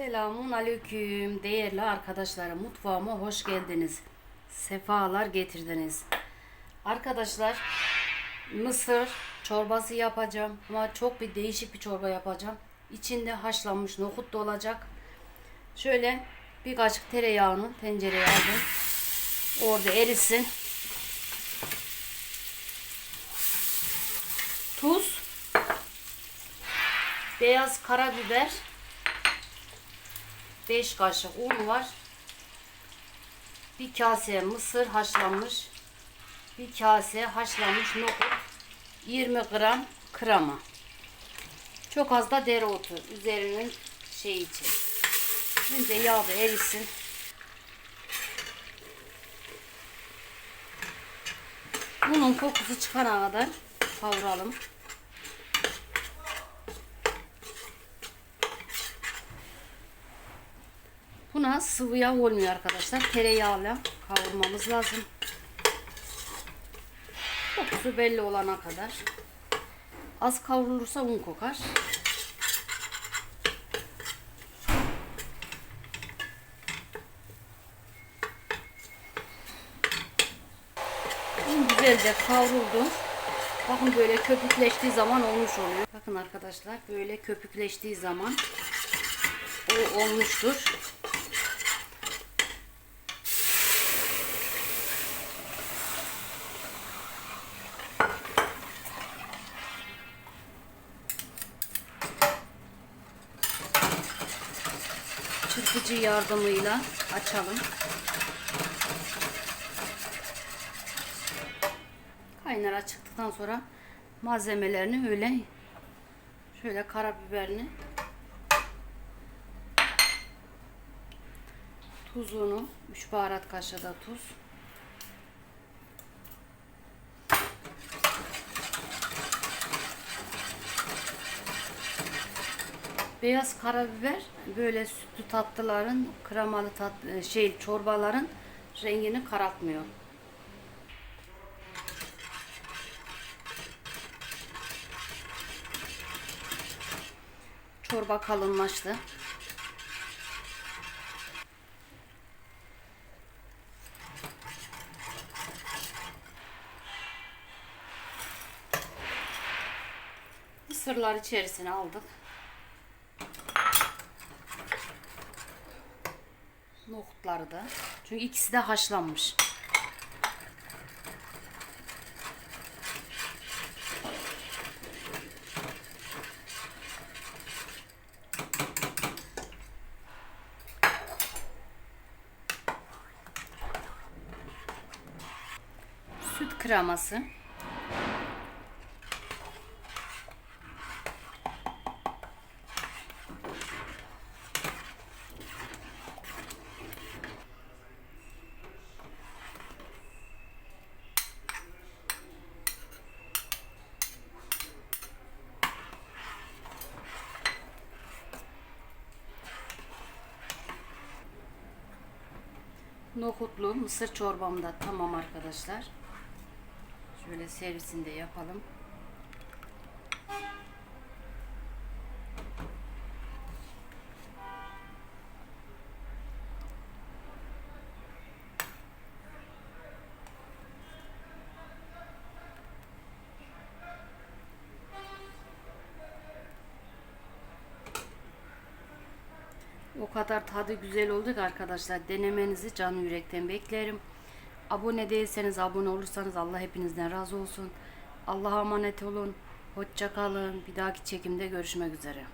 Selamun aleyküm değerli arkadaşlarım mutfağıma hoş geldiniz. Sefalar getirdiniz. Arkadaşlar mısır çorbası yapacağım ama çok bir değişik bir çorba yapacağım. İçinde haşlanmış nohut da olacak. Şöyle bir kaşık tereyağını tencereye aldım. Orada erisin. Tuz, beyaz karabiber, 5 kaşık un var. Bir kase mısır haşlanmış. Bir kase haşlanmış nohut. 20 gram krema. Çok az da dereotu üzerinin şey için. Önce yağ da erisin. Bunun kokusu çıkana kadar kavuralım. Buna sıvı yağ olmuyor arkadaşlar. Tereyağıyla kavurmamız lazım. Kokusu belli olana kadar. Az kavrulursa un kokar. Güzelce kavruldu. Bakın böyle köpükleştiği zaman olmuş oluyor. Bakın arkadaşlar böyle köpükleştiği zaman o olmuştur. Çırpıcı yardımıyla açalım. Kaynar çıktıktan sonra malzemelerini öyle şöyle karabiberini tuzunu 3 baharat kaşığı da tuz Beyaz karabiber böyle sütlü tatlıların, kremalı tat şey çorbaların rengini karartmıyor. Çorba kalınlaştı. Mısırlar içerisine aldık. Nohutları da. Çünkü ikisi de haşlanmış. Süt kreması. Nohutlu mısır çorbam da tamam arkadaşlar. Şöyle servisini de yapalım. O kadar tadı güzel oldu ki arkadaşlar. Denemenizi canı yürekten beklerim. Abone değilseniz abone olursanız Allah hepinizden razı olsun. Allah'a emanet olun. Hoşça kalın. Bir dahaki çekimde görüşmek üzere.